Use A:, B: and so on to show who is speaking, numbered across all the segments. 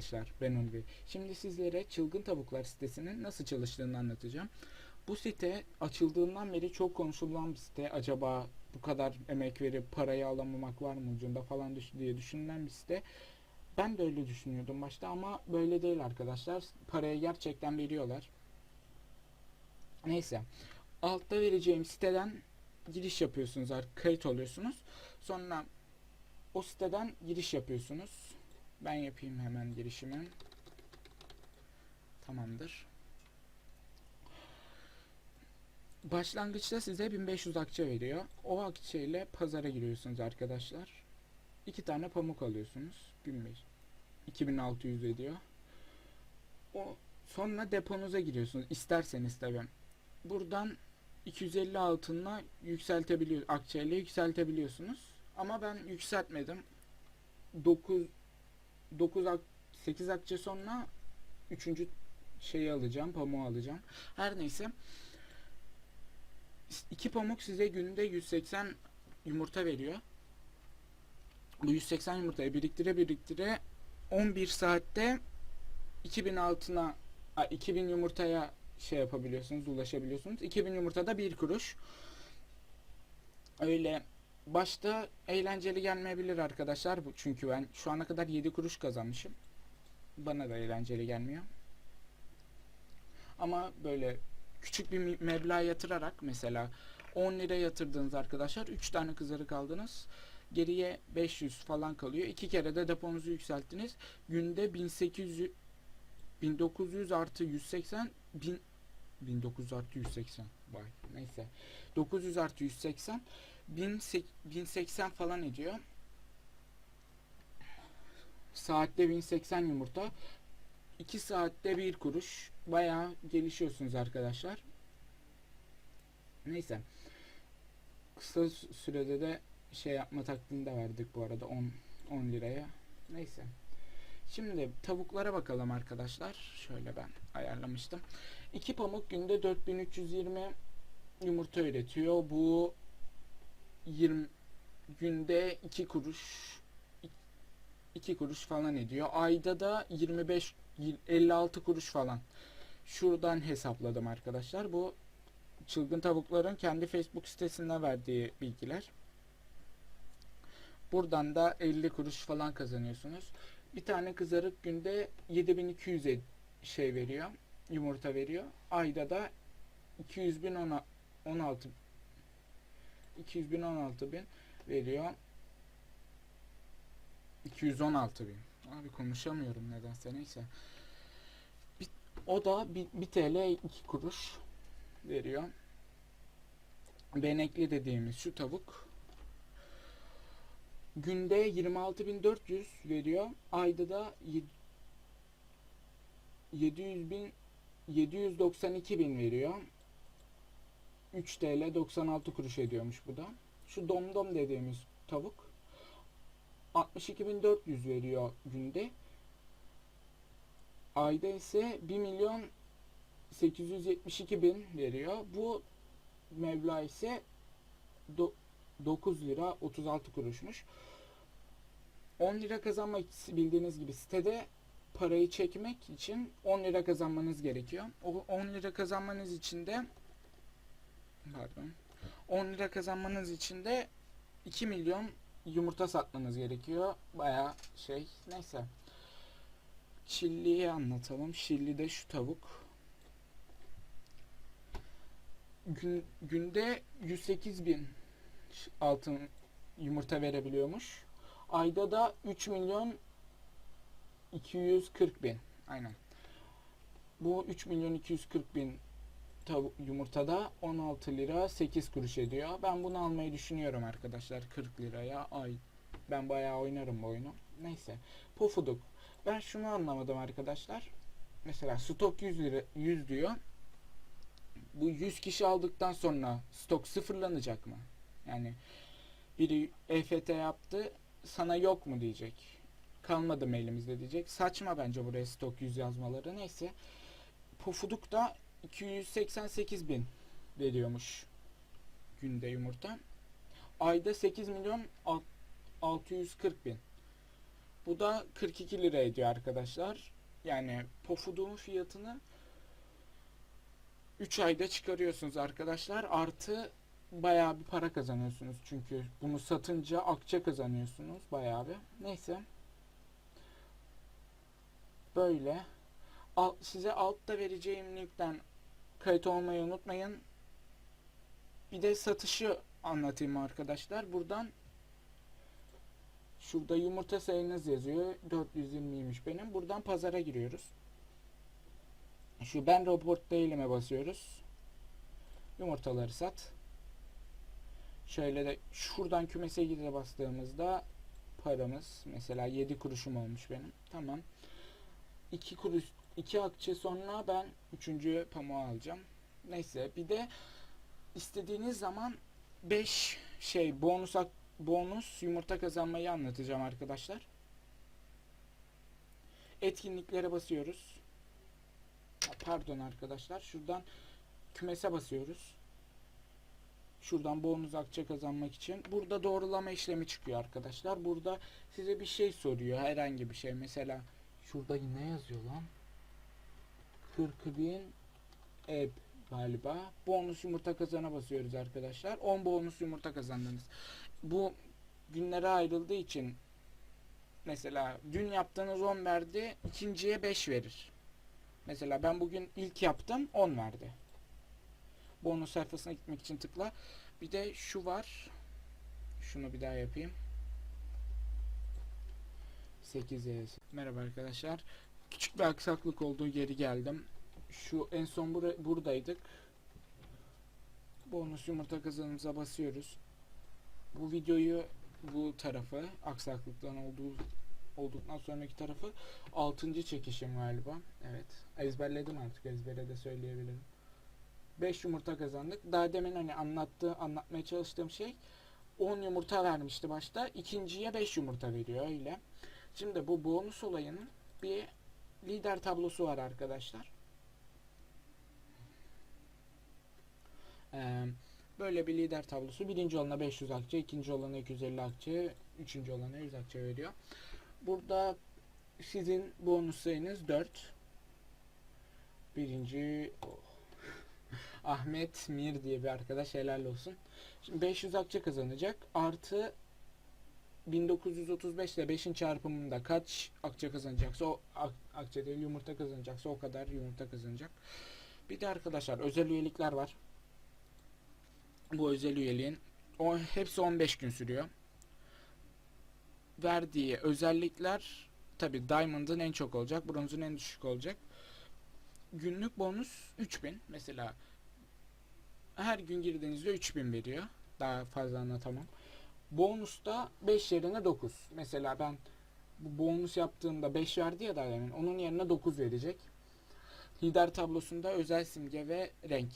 A: arkadaşlar ben Ulvi. Şimdi sizlere Çılgın Tavuklar sitesinin nasıl çalıştığını anlatacağım. Bu site açıldığından beri çok konuşulan bir site. Acaba bu kadar emek verip parayı alamamak var mı ucunda falan diye düşünülen bir site. Ben de öyle düşünüyordum başta ama böyle değil arkadaşlar. Parayı gerçekten veriyorlar. Neyse. Altta vereceğim siteden giriş yapıyorsunuz, kayıt oluyorsunuz. Sonra o siteden giriş yapıyorsunuz. Ben yapayım hemen girişimi. Tamamdır. Başlangıçta size 1500 akçe veriyor. O akçe ile pazara giriyorsunuz arkadaşlar. İki tane pamuk alıyorsunuz. 1500. 2600 ediyor. O sonra deponuza giriyorsunuz. İsterseniz tabii. Buradan 250 altınla yükseltebiliyor akçeyle yükseltebiliyorsunuz. Ama ben yükseltmedim. 9 9 ak 8 akçe sonra 3. şeyi alacağım, pamuğu alacağım. Her neyse. iki pamuk size günde 180 yumurta veriyor. Bu 180 yumurtayı biriktire biriktire 11 saatte 2000 altına a, 2000 yumurtaya şey yapabiliyorsunuz, ulaşabiliyorsunuz. 2000 yumurtada 1 kuruş. Öyle başta eğlenceli gelmeyebilir arkadaşlar. Çünkü ben şu ana kadar 7 kuruş kazanmışım. Bana da eğlenceli gelmiyor. Ama böyle küçük bir meblağ yatırarak mesela 10 lira yatırdığınız arkadaşlar 3 tane kızarık aldınız. Geriye 500 falan kalıyor. İki kere de deponuzu yükselttiniz. Günde 1800 1900 artı 180 bin 1900 artı 180 vay neyse 900 artı 180 1000 1080 falan ediyor. Saatte 1080 yumurta. 2 saatte 1 kuruş. Bayağı gelişiyorsunuz arkadaşlar. Neyse. Kısa sü- sürede de şey yapma taktiğini de verdik bu arada. 10 10 liraya. Neyse. Şimdi tavuklara bakalım arkadaşlar. Şöyle ben ayarlamıştım. 2 pamuk günde 4320 yumurta üretiyor. Bu 20 günde 2 kuruş 2 kuruş falan ediyor. Ayda da 25 56 kuruş falan. Şuradan hesapladım arkadaşlar. Bu çılgın tavukların kendi Facebook sitesinde verdiği bilgiler. Buradan da 50 kuruş falan kazanıyorsunuz. Bir tane kızarık günde 7200 e- şey veriyor. Yumurta veriyor. Ayda da 200 bin ona- 16 200 bin 16 bin veriyor. 216 bin. Abi konuşamıyorum nedense neyse. Bir, o da 1 TL 2 kuruş veriyor. Benekli dediğimiz şu tavuk günde 26.400 veriyor. Ayda da yed- 700 bin 792 bin veriyor. 3 TL 96 kuruş ediyormuş bu da. Şu domdom dediğimiz tavuk 62.400 veriyor günde. Ayda ise 1 milyon 872 bin veriyor. Bu meblağ ise do- 9 lira 36 kuruşmuş. 10 lira kazanmak bildiğiniz gibi sitede parayı çekmek için 10 lira kazanmanız gerekiyor. O 10 lira kazanmanız için de pardon 10 lira kazanmanız için de 2 milyon yumurta satmanız gerekiyor. Baya şey neyse. Şilli'yi anlatalım. Şilli'de şu tavuk. Gün, günde 108 bin altın yumurta verebiliyormuş. Ayda da 3 milyon 240 bin. Aynen. Bu 3 milyon 240 bin tav- yumurtada 16 lira 8 kuruş ediyor. Ben bunu almayı düşünüyorum arkadaşlar 40 liraya. Ay ben bayağı oynarım bu oyunu. Neyse. Pofuduk. Ben şunu anlamadım arkadaşlar. Mesela stok 100 lira 100 diyor. Bu 100 kişi aldıktan sonra stok sıfırlanacak mı? Yani biri EFT yaptı sana yok mu diyecek. Kalmadı mı elimizde diyecek. Saçma bence buraya stok 100 yazmaları. Neyse. Pofuduk da 288 bin veriyormuş günde yumurta. Ayda 8 milyon alt- 640 bin. Bu da 42 lira ediyor arkadaşlar. Yani pofuduğun fiyatını 3 ayda çıkarıyorsunuz arkadaşlar. Artı bayağı bir para kazanıyorsunuz. Çünkü bunu satınca akçe kazanıyorsunuz bayağı bir. Neyse. Böyle. Al, size altta vereceğim linkten kayıt olmayı unutmayın. Bir de satışı anlatayım arkadaşlar. Buradan şurada yumurta sayınız yazıyor. 420'ymiş benim. Buradan pazara giriyoruz. Şu ben robot değilime basıyoruz. Yumurtaları sat. Şöyle de şuradan kümese gidire bastığımızda paramız mesela 7 kuruşum olmuş benim. Tamam. 2 kuruş 2 akçe sonra ben 3. pamuğu alacağım. Neyse bir de istediğiniz zaman 5 şey bonus ak- bonus yumurta kazanmayı anlatacağım arkadaşlar. Etkinliklere basıyoruz. Pardon arkadaşlar. Şuradan kümese basıyoruz. Şuradan bonus akçe kazanmak için. Burada doğrulama işlemi çıkıyor arkadaşlar. Burada size bir şey soruyor. Herhangi bir şey. Mesela şurada ne yazıyor lan? 40 bin eb galiba. Bonus yumurta kazana basıyoruz arkadaşlar. 10 bonus yumurta kazandınız. Bu günlere ayrıldığı için mesela dün yaptığınız 10 verdi. ikinciye 5 verir. Mesela ben bugün ilk yaptım 10 verdi. Bonus sayfasına gitmek için tıkla. Bir de şu var. Şunu bir daha yapayım. 8 Merhaba arkadaşlar. Küçük bir aksaklık olduğu geri geldim. Şu en son bura- buradaydık. Bonus yumurta kazanımıza basıyoruz. Bu videoyu bu tarafı aksaklıktan olduğu olduktan sonraki tarafı 6. çekişim galiba. Evet. Ezberledim artık ezbere de söyleyebilirim. 5 yumurta kazandık. Daha demin hani anlattığı, anlatmaya çalıştığım şey 10 yumurta vermişti başta. İkinciye 5 yumurta veriyor öyle. Şimdi bu bonus olayının bir lider tablosu var arkadaşlar. Ee, böyle bir lider tablosu. Birinci olana 500 akçe, ikinci olana 250 akçe, üçüncü olana 100 akçe veriyor. Burada sizin bonus sayınız 4. Birinci oh. Ahmet Mir diye bir arkadaş helal olsun. Şimdi 500 akçe kazanacak. Artı 1935 ile 5'in çarpımında kaç akçe kazanacaksa o ak- akçe değil yumurta kazanacaksa o kadar yumurta kazanacak. Bir de arkadaşlar özel üyelikler var. Bu özel üyeliğin o hepsi 15 gün sürüyor. Verdiği özellikler tabi Diamond'ın en çok olacak, bronzun en düşük olacak. Günlük bonus 3000 mesela her gün girdiğinizde 3000 veriyor. Daha fazla anlatamam. Bonusta 5 yerine 9. Mesela ben bu bonus yaptığımda 5 verdi ya daha demin. Onun yerine 9 verecek. Lider tablosunda özel simge ve renk.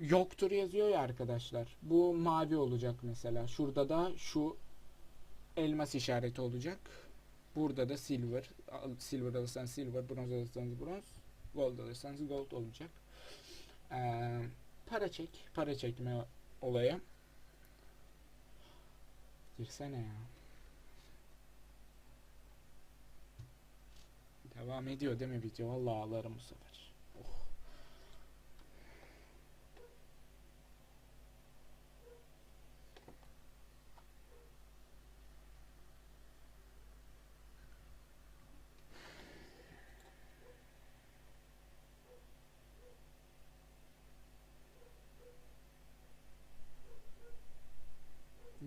A: Yoktur yazıyor ya arkadaşlar. Bu mavi olacak mesela. Şurada da şu elmas işareti olacak. Burada da silver. Silver alırsanız silver, bronz alırsanız bronz, gold alırsanız gold olacak. Ee, para çek, para çekme olayı. Girsene ya. Devam ediyor değil mi video? Vallahi ağlarım bu sefer. Oh.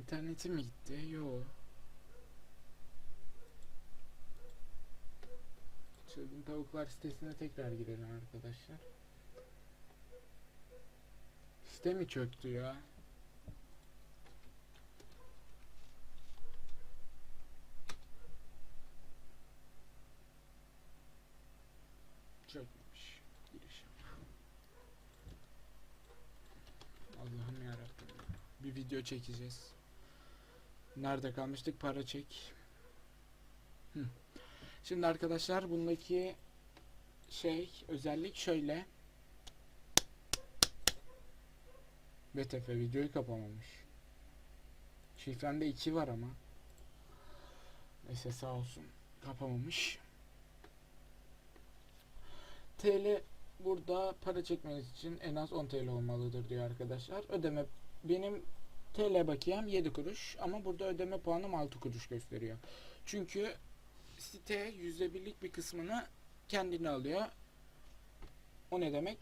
A: İnternetim mi gitti? Yo. Çılgın tavuklar sitesine tekrar girelim arkadaşlar. Site mi çöktü ya? Çökmüş. Girişim. Allah'ım yarabbim. Bir video çekeceğiz. Nerede kalmıştık? Para çek. Hı. Şimdi arkadaşlar bundaki şey özellik şöyle. BTF videoyu kapamamış. Şifremde 2 var ama. Neyse sağ olsun. Kapamamış. TL burada para çekmeniz için en az 10 TL olmalıdır diyor arkadaşlar. Ödeme benim TL bakiyem 7 kuruş ama burada ödeme puanım 6 kuruş gösteriyor. Çünkü site %1'lik bir kısmını kendine alıyor. O ne demek?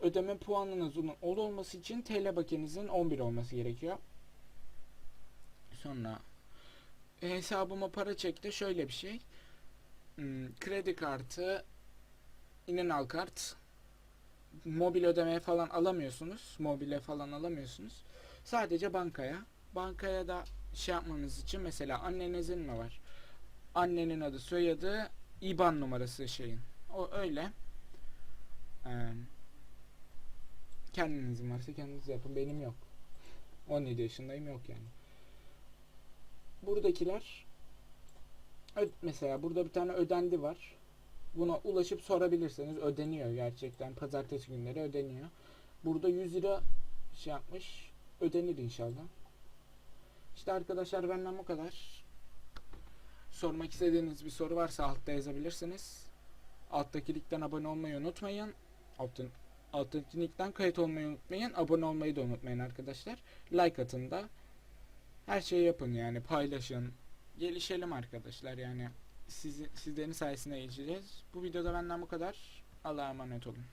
A: Ödeme puanınızın 10 olması için TL bakiyenizin 11 olması gerekiyor. Sonra e, hesabıma para çekti şöyle bir şey. Hmm, kredi kartı, İnanal kart, mobil ödemeye falan alamıyorsunuz. Mobile falan alamıyorsunuz. Sadece bankaya. Bankaya da şey yapmanız için mesela annenizin mi var? Annenin adı, soyadı, IBAN numarası şeyin. O öyle. Ee, kendinizin varsa kendiniz yapın. Benim yok. 17 yaşındayım yok yani. Buradakiler mesela burada bir tane ödendi var. Buna ulaşıp sorabilirseniz ödeniyor gerçekten. Pazartesi günleri ödeniyor. Burada 100 lira şey yapmış. Ödenir inşallah. İşte arkadaşlar benden bu kadar. Sormak istediğiniz bir soru varsa altta yazabilirsiniz. Alttaki linkten abone olmayı unutmayın. Alttaki, alttaki linkten kayıt olmayı unutmayın. Abone olmayı da unutmayın arkadaşlar. Like atın da. Her şeyi yapın yani paylaşın. Gelişelim arkadaşlar yani. Sizi, sizlerin sayesinde gelişeceğiz. Bu videoda benden bu kadar. Allah'a emanet olun.